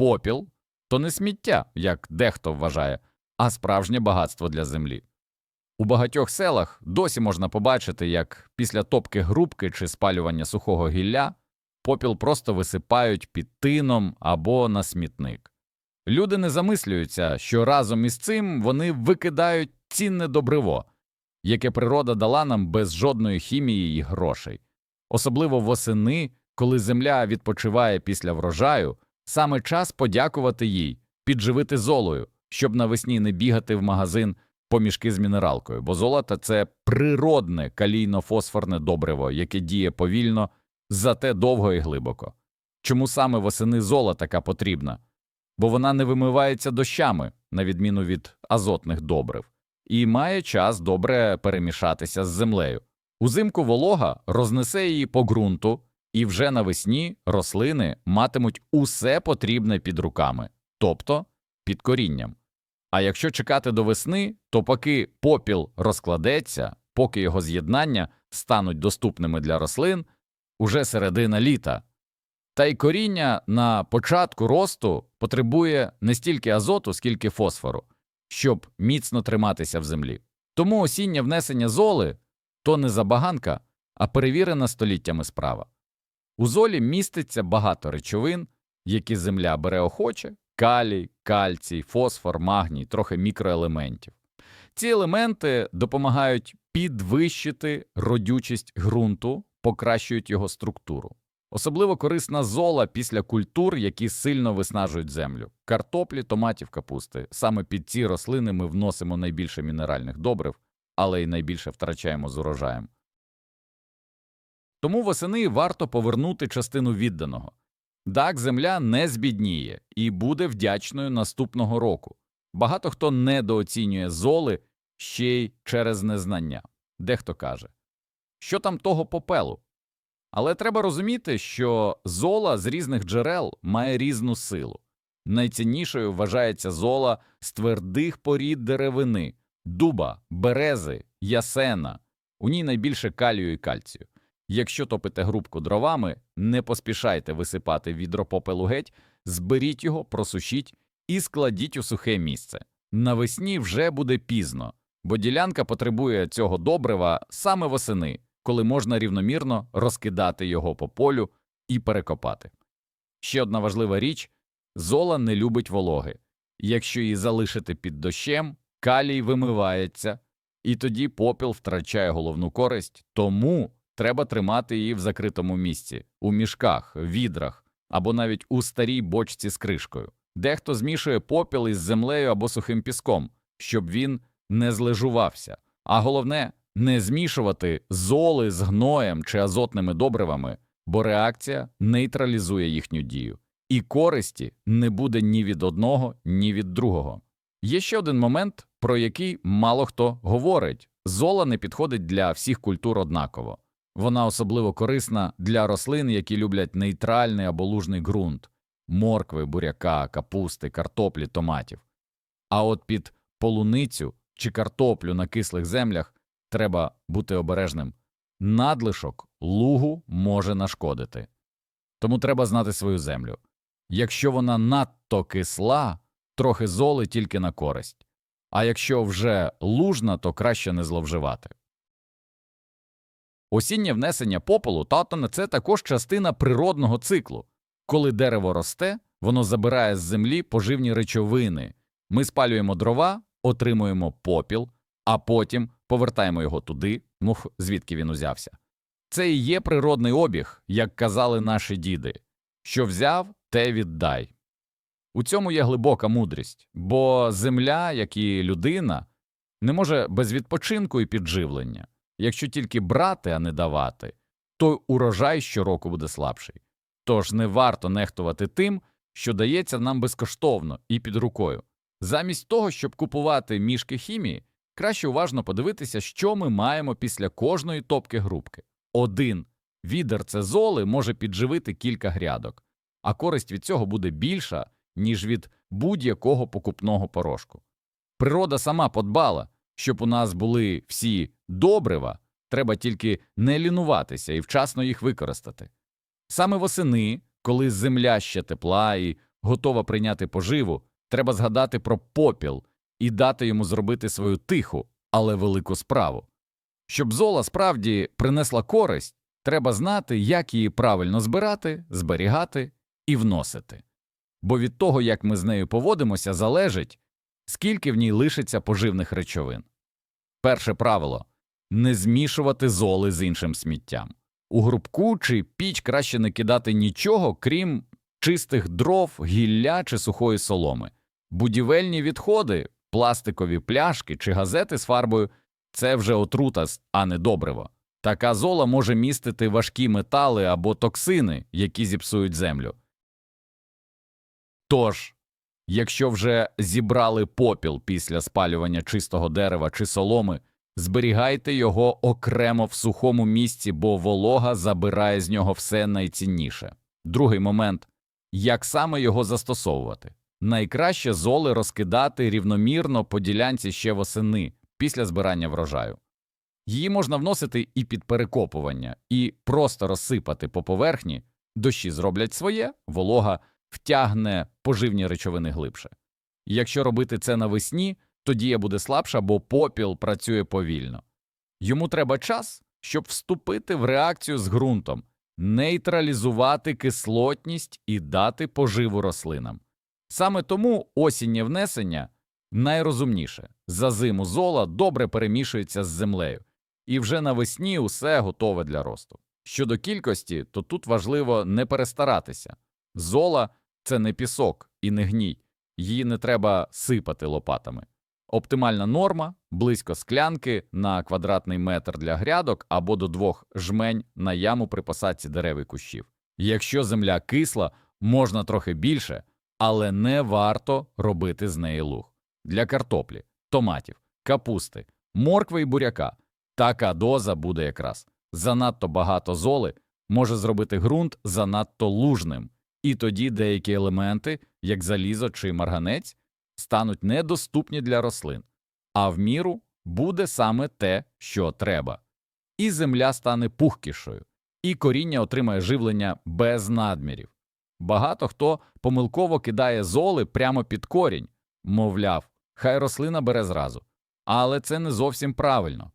попіл то не сміття, як дехто вважає, а справжнє багатство для землі. У багатьох селах досі можна побачити, як після топки грубки чи спалювання сухого гілля попіл просто висипають під тином або на смітник. Люди не замислюються, що разом із цим вони викидають цінне добриво, яке природа дала нам без жодної хімії і грошей. Особливо восени, коли земля відпочиває після врожаю, саме час подякувати їй, підживити золою, щоб навесні не бігати в магазин по мішки з мінералкою, бо золото це природне калійно-фосфорне добриво, яке діє повільно, зате довго і глибоко. Чому саме восени зола така потрібна? Бо вона не вимивається дощами, на відміну від азотних добрив, і має час добре перемішатися з землею. Узимку волога рознесе її по ґрунту, і вже навесні рослини матимуть усе потрібне під руками, тобто під корінням. А якщо чекати до весни, то поки попіл розкладеться, поки його з'єднання стануть доступними для рослин, уже середина літа. Та й коріння на початку росту потребує не стільки азоту, скільки фосфору, щоб міцно триматися в землі. Тому осіннє внесення золи то не забаганка, а перевірена століттями справа. У золі міститься багато речовин, які земля бере охоче калій, кальцій, фосфор, магній, трохи мікроелементів. Ці елементи допомагають підвищити родючість ґрунту, покращують його структуру. Особливо корисна зола після культур, які сильно виснажують землю картоплі, томатів, капусти. Саме під ці рослини ми вносимо найбільше мінеральних добрив, але й найбільше втрачаємо з урожаєм. Тому восени варто повернути частину відданого. Так, земля не збідніє і буде вдячною наступного року. Багато хто недооцінює золи ще й через незнання. Дехто каже, що там того попелу. Але треба розуміти, що зола з різних джерел має різну силу. Найціннішою вважається зола з твердих порід деревини, дуба, берези, ясена. У ній найбільше калію і кальцію. Якщо топите грубку дровами, не поспішайте висипати відро попелу геть, зберіть його, просушіть і складіть у сухе місце. Навесні вже буде пізно, бо ділянка потребує цього добрива саме восени, коли можна рівномірно розкидати його по полю і перекопати. Ще одна важлива річ зола не любить вологи. Якщо її залишити під дощем, калій вимивається, і тоді попіл втрачає головну користь, тому треба тримати її в закритому місці, у мішках, відрах або навіть у старій бочці з кришкою. Дехто змішує попіл із землею або сухим піском, щоб він не злежувався. А головне не змішувати золи з гноєм чи азотними добривами, бо реакція нейтралізує їхню дію, і користі не буде ні від одного, ні від другого. Є ще один момент, про який мало хто говорить зола не підходить для всіх культур однаково. Вона особливо корисна для рослин, які люблять нейтральний або лужний ґрунт моркви, буряка, капусти, картоплі, томатів. А от під полуницю чи картоплю на кислих землях треба бути обережним. Надлишок лугу може нашкодити. Тому треба знати свою землю. Якщо вона надто кисла, трохи золи тільки на користь, а якщо вже лужна, то краще не зловживати. Осіннє внесення попелу татоне це також частина природного циклу. Коли дерево росте, воно забирає з землі поживні речовини. Ми спалюємо дрова, отримуємо попіл, а потім повертаємо його туди, мух, звідки він узявся. Це і є природний обіг, як казали наші діди що взяв, те віддай. У цьому є глибока мудрість, бо земля, як і людина, не може без відпочинку і підживлення. Якщо тільки брати, а не давати, то урожай щороку буде слабший. Тож не варто нехтувати тим, що дається нам безкоштовно і під рукою. Замість того, щоб купувати мішки хімії, краще уважно подивитися, що ми маємо після кожної топки грубки. Один відерце золи може підживити кілька грядок, а користь від цього буде більша, ніж від будь-якого покупного порошку. Природа сама подбала, щоб у нас були всі добрива, треба тільки не лінуватися і вчасно їх використати. Саме восени, коли земля ще тепла і готова прийняти поживу, треба згадати про попіл і дати йому зробити свою тиху, але велику справу. Щоб зола справді принесла користь, треба знати, як її правильно збирати, зберігати і вносити. Бо від того, як ми з нею поводимося, залежить, скільки в ній лишиться поживних речовин. Перше правило не змішувати золи з іншим сміттям. У грубку чи піч краще не кидати нічого, крім чистих дров, гілля чи сухої соломи. Будівельні відходи, пластикові пляшки чи газети з фарбою це вже отрута, а не добриво. Така зола може містити важкі метали або токсини, які зіпсують землю. Тож, якщо вже зібрали попіл після спалювання чистого дерева чи соломи, зберігайте його окремо в сухому місці, бо волога забирає з нього все найцінніше. Другий момент як саме його застосовувати. Найкраще золи розкидати рівномірно по ділянці ще восени після збирання врожаю. Її можна вносити і під перекопування, і просто розсипати по поверхні, дощі зроблять своє, волога втягне поживні речовини глибше. Якщо робити це навесні, то дія буде слабша, бо попіл працює повільно. Йому треба час, щоб вступити в реакцію з ґрунтом, нейтралізувати кислотність і дати поживу рослинам. Саме тому осіннє внесення найрозумніше за зиму зола добре перемішується з землею, і вже навесні усе готове для росту. Щодо кількості, то тут важливо не перестаратися. Зола це не пісок і не гній, її не треба сипати лопатами. Оптимальна норма близько склянки на квадратний метр для грядок або до двох жмень на яму при посадці дерев і кущів. Якщо земля кисла, можна трохи більше, але не варто робити з неї луг. Для картоплі, томатів, капусти, моркви і буряка така доза буде якраз. Занадто багато золи може зробити ґрунт занадто лужним, і тоді деякі елементи, як залізо чи марганець, стануть недоступні для рослин, а в міру буде саме те, що треба. І земля стане пухкішою, і коріння отримає живлення без надмірів. Багато хто помилково кидає золи прямо під корінь, мовляв, хай рослина бере зразу. Але це не зовсім правильно.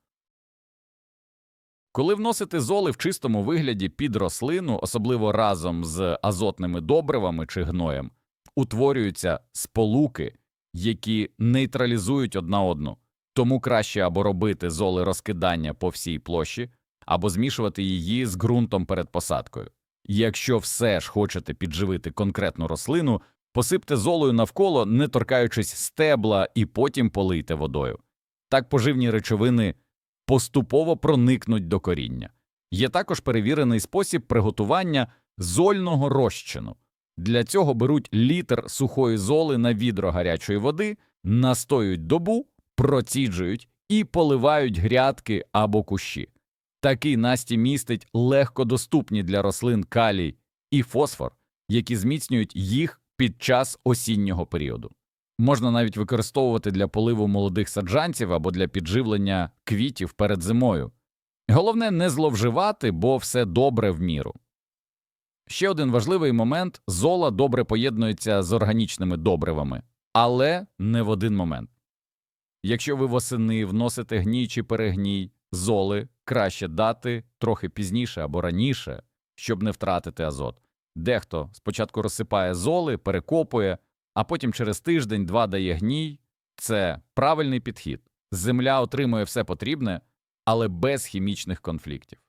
Коли вносити золи в чистому вигляді під рослину, особливо разом з азотними добривами чи гноєм, утворюються сполуки, які нейтралізують одна одну, тому краще або робити золи розкидання по всій площі, або змішувати її з ґрунтом перед посадкою. Якщо все ж хочете підживити конкретну рослину, посипте золою навколо, не торкаючись стебла, і потім полийте водою. Так поживні речовини поступово проникнуть до коріння. Є також перевірений спосіб приготування зольного розчину. Для цього беруть літр сухої золи на відро гарячої води, настоюють добу, проціджують і поливають грядки або кущі. Такий настій містить легкодоступні для рослин калій і фосфор, які зміцнюють їх під час осіннього періоду. Можна навіть використовувати для поливу молодих саджанців або для підживлення квітів перед зимою. Головне не зловживати, бо все добре в міру. Ще один важливий момент зола добре поєднується з органічними добривами, але не в один момент. Якщо ви восени вносите гній чи перегній, золи краще дати трохи пізніше або раніше, щоб не втратити азот. Дехто спочатку розсипає золи, перекопує, а потім через тиждень-два дає гній. Це правильний підхід. Земля отримує все потрібне, але без хімічних конфліктів.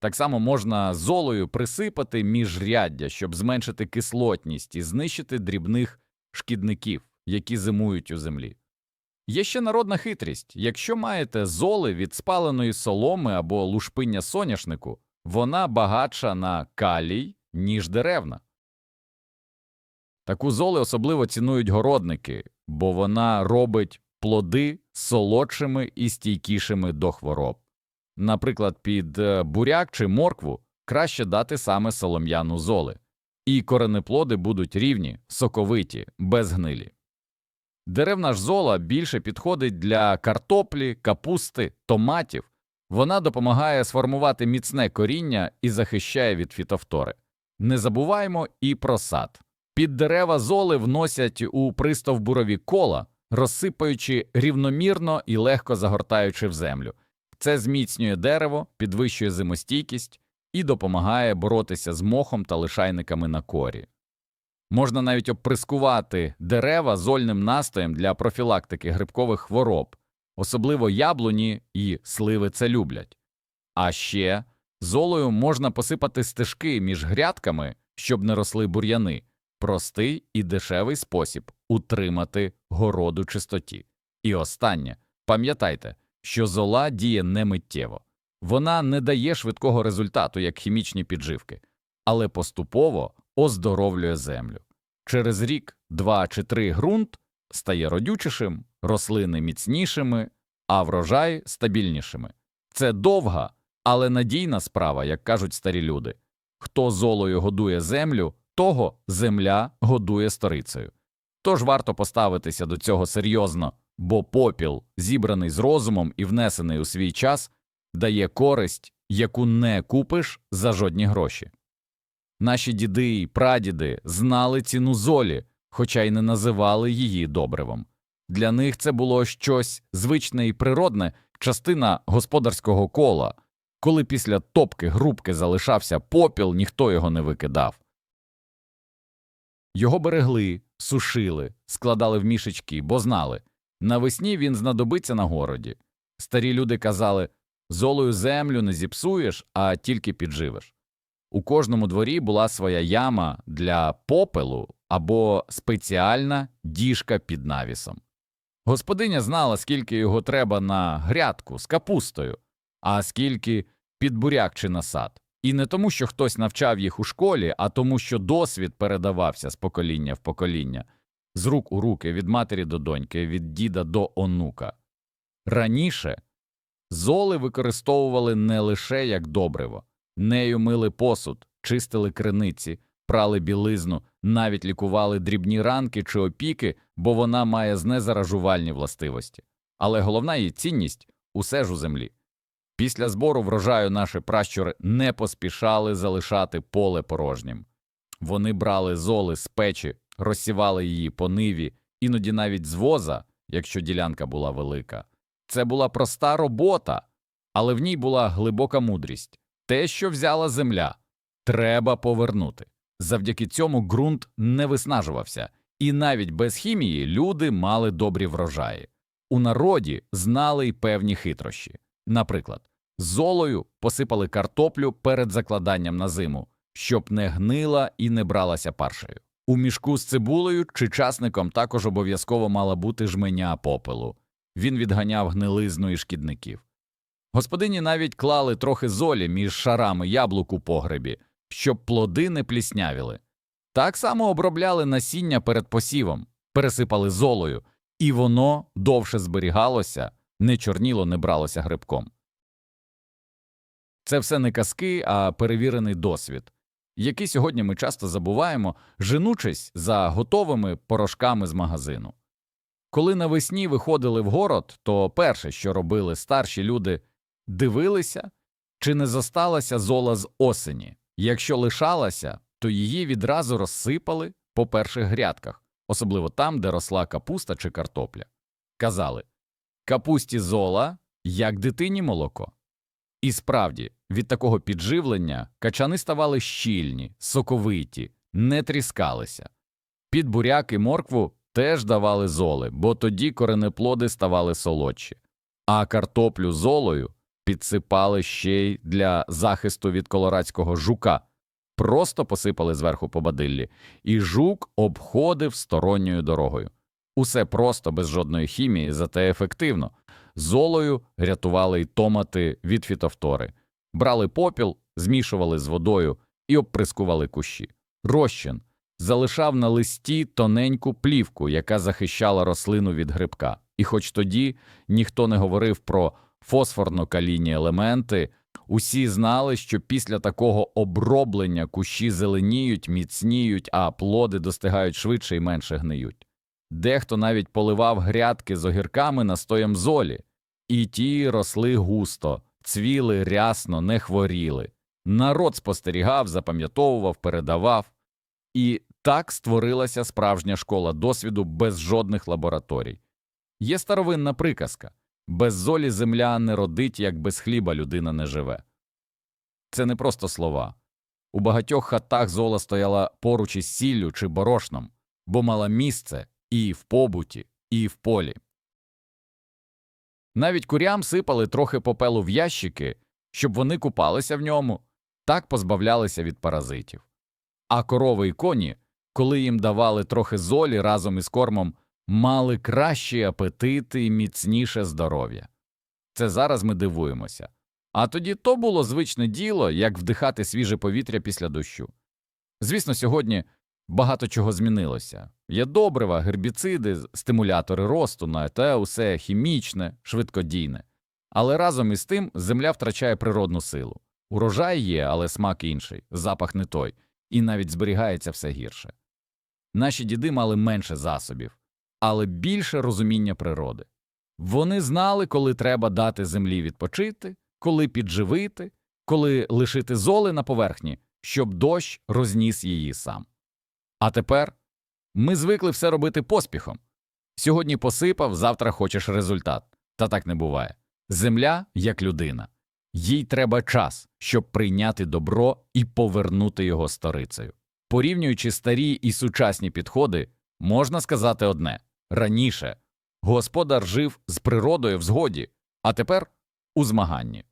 Так само можна золою присипати міжряддя, щоб зменшити кислотність і знищити дрібних шкідників, які зимують у землі. Є ще народна хитрість якщо маєте золи від спаленої соломи або лушпиння соняшнику, вона багатша на калій, ніж деревна. Таку золи особливо цінують городники, бо вона робить плоди солодшими і стійкішими до хвороб. Наприклад, під е, буряк чи моркву краще дати саме солом'яну золи, і коренеплоди будуть рівні, соковиті, без гнилі. Деревна ж зола більше підходить для картоплі, капусти, томатів. Вона допомагає сформувати міцне коріння і захищає від фітофтори. Не забуваємо і про сад. Під дерева золи вносять у пристовбурові кола, розсипаючи рівномірно і легко загортаючи в землю. Це зміцнює дерево, підвищує зимостійкість і допомагає боротися з мохом та лишайниками на корі. Можна навіть обприскувати дерева зольним настоєм для профілактики грибкових хвороб, особливо яблуні і сливи це люблять. А ще золою можна посипати стежки між грядками, щоб не росли бур'яни. Простий і дешевий спосіб утримати городу чистоті. І останнє пам'ятайте, що зола діє не миттєво. Вона не дає швидкого результату, як хімічні підживки, але поступово оздоровлює землю. Через рік, два чи три ґрунт стає родючішим, рослини міцнішими, а врожай стабільнішими. Це довга, але надійна справа, як кажуть старі люди. Хто золою годує землю, того земля годує сторицею. Тож варто поставитися до цього серйозно, бо попіл, зібраний з розумом і внесений у свій час, дає користь, яку не купиш за жодні гроші. Наші діди і прадіди знали ціну золі, хоча й не називали її добривом. Для них це було щось звичне і природне, частина господарського кола. Коли після топки грубки залишався попіл, ніхто його не викидав. Його берегли, сушили, складали в мішечки, бо знали навесні він знадобиться на городі. Старі люди казали золою землю не зіпсуєш, а тільки підживиш. У кожному дворі була своя яма для попелу або спеціальна діжка під навісом. Господиня знала, скільки його треба на грядку з капустою, а скільки під буряк чи насад. І не тому, що хтось навчав їх у школі, а тому, що досвід передавався з покоління в покоління, з рук у руки, від матері до доньки, від діда до онука. Раніше золи використовували не лише як добриво, нею мили посуд, чистили криниці, прали білизну, навіть лікували дрібні ранки чи опіки, бо вона має знезаражувальні властивості. Але головна її цінність усе ж у землі. Після збору врожаю наші пращури не поспішали залишати поле порожнім. Вони брали золи з печі, розсівали її по ниві, іноді навіть з воза, якщо ділянка була велика. Це була проста робота, але в ній була глибока мудрість. Те, що взяла земля, треба повернути. Завдяки цьому ґрунт не виснажувався, і навіть без хімії люди мали добрі врожаї. У народі знали й певні хитрощі. Наприклад, золою посипали картоплю перед закладанням на зиму, щоб не гнила і не бралася паршею. У мішку з цибулею чи часником також обов'язково мала бути жменя попелу. Він відганяв гнилизну і шкідників. Господині навіть клали трохи золі між шарами яблук у погребі, щоб плоди не пліснявіли. Так само обробляли насіння перед посівом, пересипали золою, і воно довше зберігалося, не чорніло, не бралося грибком. Це все не казки, а перевірений досвід, який сьогодні ми часто забуваємо, женучись за готовими порошками з магазину. Коли навесні виходили в город, то перше, що робили старші люди, дивилися, чи не зосталася зола з осені. Якщо лишалася, то її відразу розсипали по перших грядках, особливо там, де росла капуста чи картопля. Казали капусті зола, як дитині молоко. І справді, від такого підживлення качани ставали щільні, соковиті, не тріскалися. Під буряк і моркву теж давали золи, бо тоді коренеплоди ставали солодші, а картоплю золою підсипали ще й для захисту від колорадського жука, просто посипали зверху по бадиллі, і жук обходив сторонньою дорогою. Усе просто без жодної хімії, зате ефективно. Золою рятували й томати від фітофтори, брали попіл, змішували з водою і обприскували кущі. Розчин залишав на листі тоненьку плівку, яка захищала рослину від грибка. І хоч тоді ніхто не говорив про фосфорно-калійні елементи, усі знали, що після такого оброблення кущі зеленіють, міцніють, а плоди достигають швидше і менше гниють. Дехто навіть поливав грядки з огірками настоєм золі, і ті росли густо, цвіли рясно, не хворіли. Народ спостерігав, запам'ятовував, передавав. І Так створилася справжня школа досвіду без жодних лабораторій. Є старовинна приказка без золі земля не родить, як без хліба людина не живе. Це не просто слова. У багатьох хатах зола стояла поруч із сіллю чи борошном, бо мала місце і в побуті, і в полі. Навіть курям сипали трохи попелу в ящики, щоб вони купалися в ньому, так позбавлялися від паразитів. А корови й коні, коли їм давали трохи золі разом із кормом, мали кращі апетити і міцніше здоров'я. Це зараз ми дивуємося. А тоді то було звичне діло, як вдихати свіже повітря після дощу. Звісно, сьогодні багато чого змінилося. Є добрива, гербіциди, стимулятори росту, на те усе хімічне, швидкодійне. Але разом із тим земля втрачає природну силу. Урожай є, але смак інший, запах не той, і навіть зберігається все гірше. Наші діди мали менше засобів, але більше розуміння природи. Вони знали, коли треба дати землі відпочити, коли підживити, коли лишити золи на поверхні, щоб дощ розніс її сам. А тепер ми звикли все робити поспіхом. Сьогодні посипав, завтра хочеш результат. Та так не буває. Земля як людина. Їй треба час, щоб прийняти добро і повернути його сторицею. Порівнюючи старі і сучасні підходи, можна сказати одне раніше господар жив з природою в згоді, а тепер у змаганні.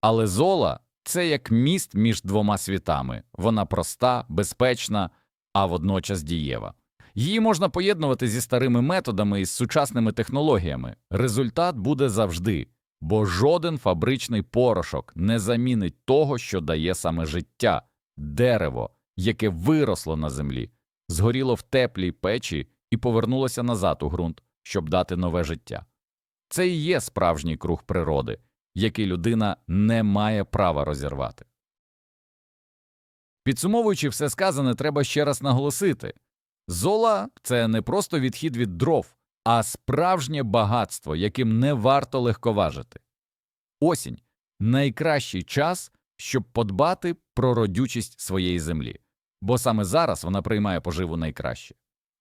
Але зола це як міст між двома світами вона проста, безпечна, а водночас дієва. Її можна поєднувати зі старими методами і з сучасними технологіями. Результат буде завжди, бо жоден фабричний порошок не замінить того, що дає саме життя, дерево, яке виросло на землі, згоріло в теплій печі і повернулося назад у ґрунт, щоб дати нове життя. Це і є справжній круг природи, який людина не має права розірвати. Підсумовуючи все сказане, треба ще раз наголосити зола це не просто відхід від дров, а справжнє багатство, яким не варто легковажити. Осінь найкращий час, щоб подбати про родючість своєї землі, бо саме зараз вона приймає поживу найкраще.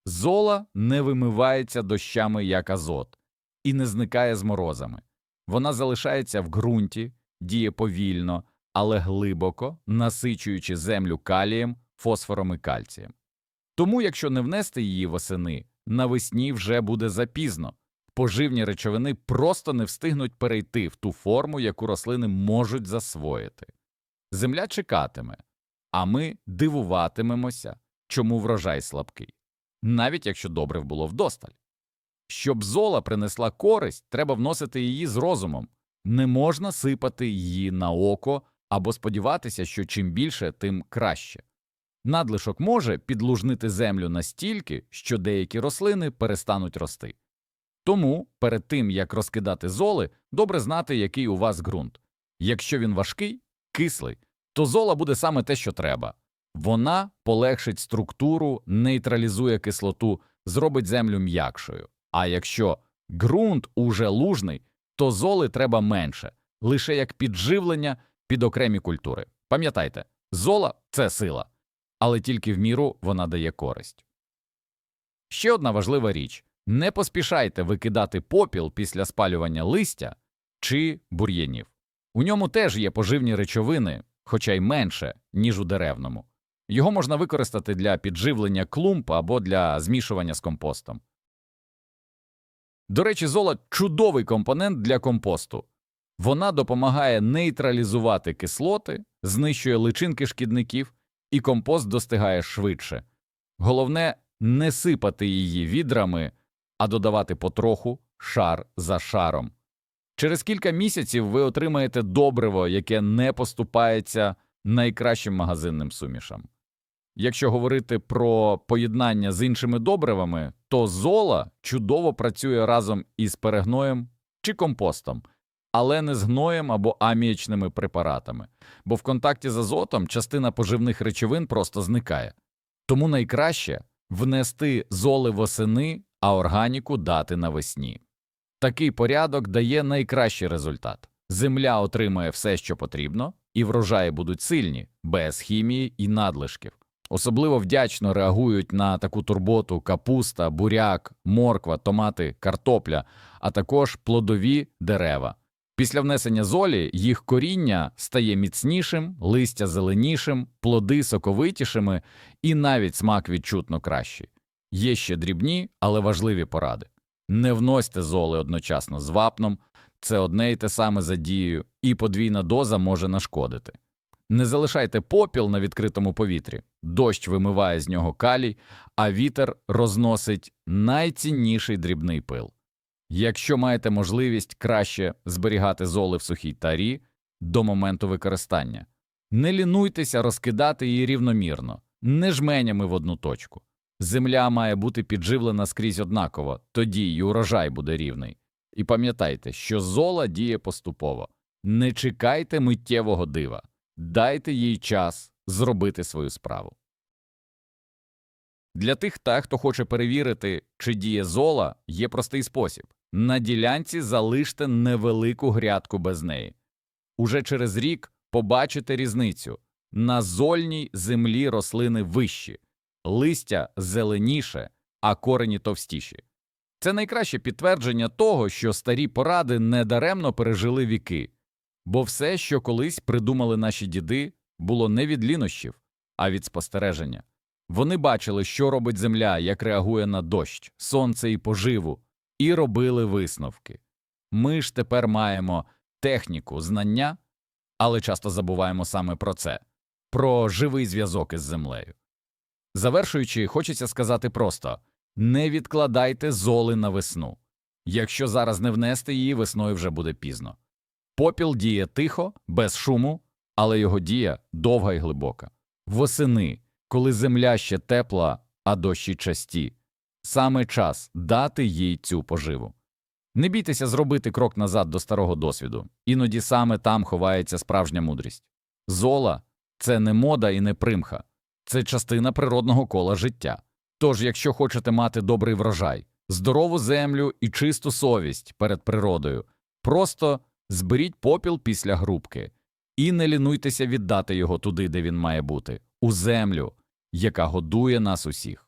Зола не вимивається дощами як азот і не зникає з морозами. Вона залишається в ґрунті, діє повільно, але глибоко, насичуючи землю калієм, фосфором і кальцієм. Тому, якщо не внести її восени, навесні вже буде запізно. Поживні речовини просто не встигнуть перейти в ту форму, яку рослини можуть засвоїти. Земля чекатиме, а ми дивуватимемося, чому врожай слабкий, навіть якщо добрив було вдосталь. Щоб зола принесла користь, треба вносити її з розумом, не можна сипати її на око або сподіватися, що чим більше, тим краще. Надлишок може підлужнити землю настільки, що деякі рослини перестануть рости. Тому перед тим як розкидати золи, добре знати, який у вас ґрунт. Якщо він важкий, кислий, то зола буде саме те, що треба. Вона полегшить структуру, нейтралізує кислоту, зробить землю м'якшою. А якщо ґрунт уже лужний, то золи треба менше, лише як підживлення під окремі культури. Пам'ятайте, зола це сила, але тільки в міру вона дає користь. Ще одна важлива річ не поспішайте викидати попіл після спалювання листя чи бур'янів. У ньому теж є поживні речовини, хоча й менше, ніж у деревному. Його можна використати для підживлення клумб або для змішування з компостом. До речі, зола чудовий компонент для компосту. Вона допомагає нейтралізувати кислоти, знищує личинки шкідників, і компост достигає швидше. Головне не сипати її відрами, а додавати потроху шар за шаром. Через кілька місяців ви отримаєте добриво, яке не поступається найкращим магазинним сумішам. Якщо говорити про поєднання з іншими добривами, то зола чудово працює разом із перегноєм чи компостом, але не з гноєм або аміячними препаратами, бо в контакті з азотом частина поживних речовин просто зникає. Тому найкраще внести золи восени, а органіку дати навесні. Такий порядок дає найкращий результат. Земля отримує все, що потрібно, і врожаї будуть сильні, без хімії і надлишків. Особливо вдячно реагують на таку турботу капуста, буряк, морква, томати, картопля, а також плодові дерева. Після внесення золі їх коріння стає міцнішим, листя зеленішим, плоди соковитішими і навіть смак відчутно кращий. Є ще дрібні, але важливі поради. Не вносьте золи одночасно з вапном, це одне й те саме за дією, і подвійна доза може нашкодити. Не залишайте попіл на відкритому повітрі, дощ вимиває з нього калій, а вітер розносить найцінніший дрібний пил. Якщо маєте можливість краще зберігати золи в сухій тарі до моменту використання, не лінуйтеся розкидати її рівномірно, не жменями в одну точку. Земля має бути підживлена скрізь однаково, тоді й урожай буде рівний. І пам'ятайте, що зола діє поступово. Не чекайте миттєвого дива, дайте їй час зробити свою справу. Для тих, та, хто хоче перевірити, чи діє зола, є простий спосіб. На ділянці залиште невелику грядку без неї. Уже через рік побачите різницю. На зольній землі рослини вищі, листя зеленіше, а корені товстіші. Це найкраще підтвердження того, що старі поради недаремно пережили віки, бо все, що колись придумали наші діди, було не від лінощів, а від спостереження. Вони бачили, що робить земля, як реагує на дощ, сонце і поживу, і робили висновки. Ми ж тепер маємо техніку, знання, але часто забуваємо саме про це, про живий зв'язок із землею. Завершуючи, хочеться сказати просто не відкладайте золи на весну. Якщо зараз не внести її, весною вже буде пізно. Попіл діє тихо, без шуму, але його дія довга і глибока. Восени, коли земля ще тепла, а дощі часті, саме час дати їй цю поживу. Не бійтеся зробити крок назад до старого досвіду, іноді саме там ховається справжня мудрість. Зола це не мода і не примха, це частина природного кола життя. Тож, якщо хочете мати добрий врожай, здорову землю і чисту совість перед природою, просто зберіть попіл після грубки і не лінуйтеся віддати його туди, де він має бути, у землю, яка годує нас усіх.